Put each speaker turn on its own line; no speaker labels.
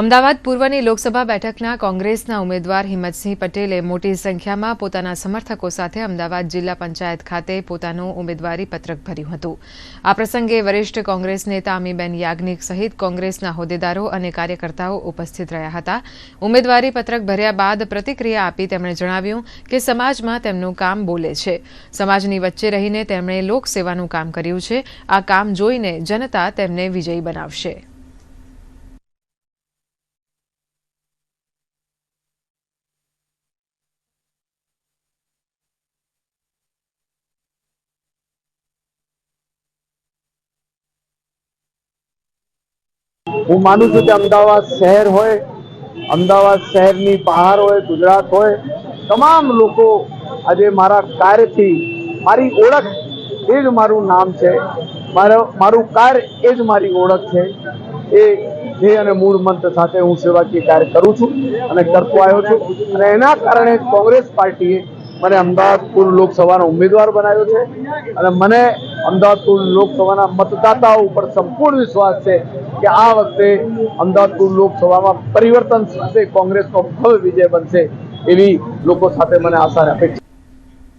અમદાવાદ પૂર્વની લોકસભા બેઠકના કોંગ્રેસના ઉમેદવાર હિંમતસિંહ પટેલે મોટી સંખ્યામાં પોતાના સમર્થકો સાથે અમદાવાદ જિલ્લા પંચાયત ખાતે પોતાનું ઉમેદવારી પત્રક ભર્યું હતું. આ પ્રસંગે વરિષ્ઠ કોંગ્રેસ નેતા અમીબેન યાજ્ઞિક સહિત કોંગ્રેસના હોદ્દેદારો અને કાર્યકર્તાઓ ઉપસ્થિત રહ્યા હતા. ઉમેદવારી પત્રક ભર્યા બાદ પ્રતિક્રિયા આપી તેમણે જણાવ્યું કે સમાજમાં તેમનું કામ બોલે છે. સમાજની વચ્ચે રહીને તેમણે લોકસેવાનું કામ કર્યું છે. આ કામ જોઈને જનતા તેમને વિજયી બનાવશે.
હું માનું છું કે અમદાવાદ શહેર હોય, અમદાવાદ શહેરની બહાર હોય, ગુજરાત હોય, તમામ લોકો આજે મારા કાર્યથી મારી ઓળખ એ જ મારું નામ છે. મારો, મારું કાર્ય એ જ મારી ઓળખ છે. એ ધ્યેય અને મૂળ મંત્ર સાથે હું સેવાકીય કાર્ય કરું છું અને કરતો આવ્યો છું. અને એના કારણે કોંગ્રેસ પાર્ટીએ મને અમદાવાદ પૂર્વ લોકસભાનો ઉમેદવાર બનાવ્યો છે. અને મને અમદાવાદ પૂર્વ લોકસભાના મતદાતાઓ ઉપર સંપૂર્ણ વિશ્વાસ છે કે આ વખતે અમદાવાદ પૂર્વ લોકસભામાં પરિવર્તન થશે કોંગ્રેસનો ભવ્ય વિજય બનશે એવી લોકો સાથે મને આશા રાખે છે.